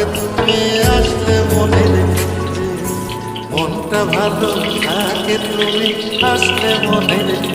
আজকে তুমি আসলে মনে মনটা ভালো থাকে তুমি আসলে মনে রেখে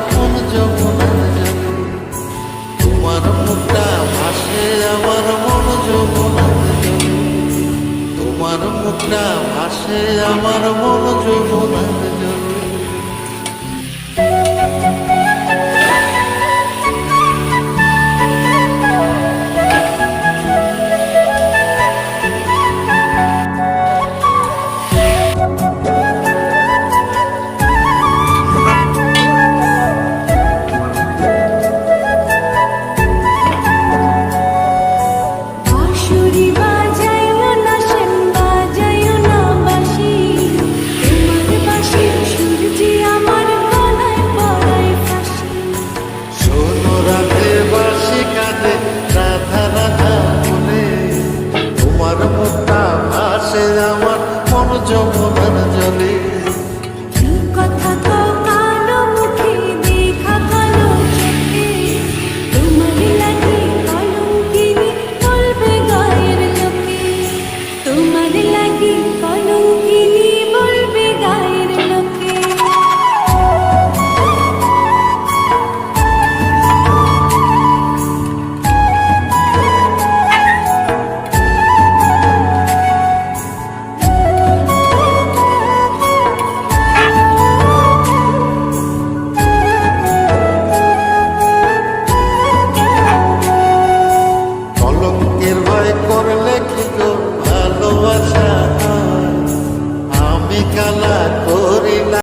বুকটা ভাসে আমার মন যৌবনের জন্য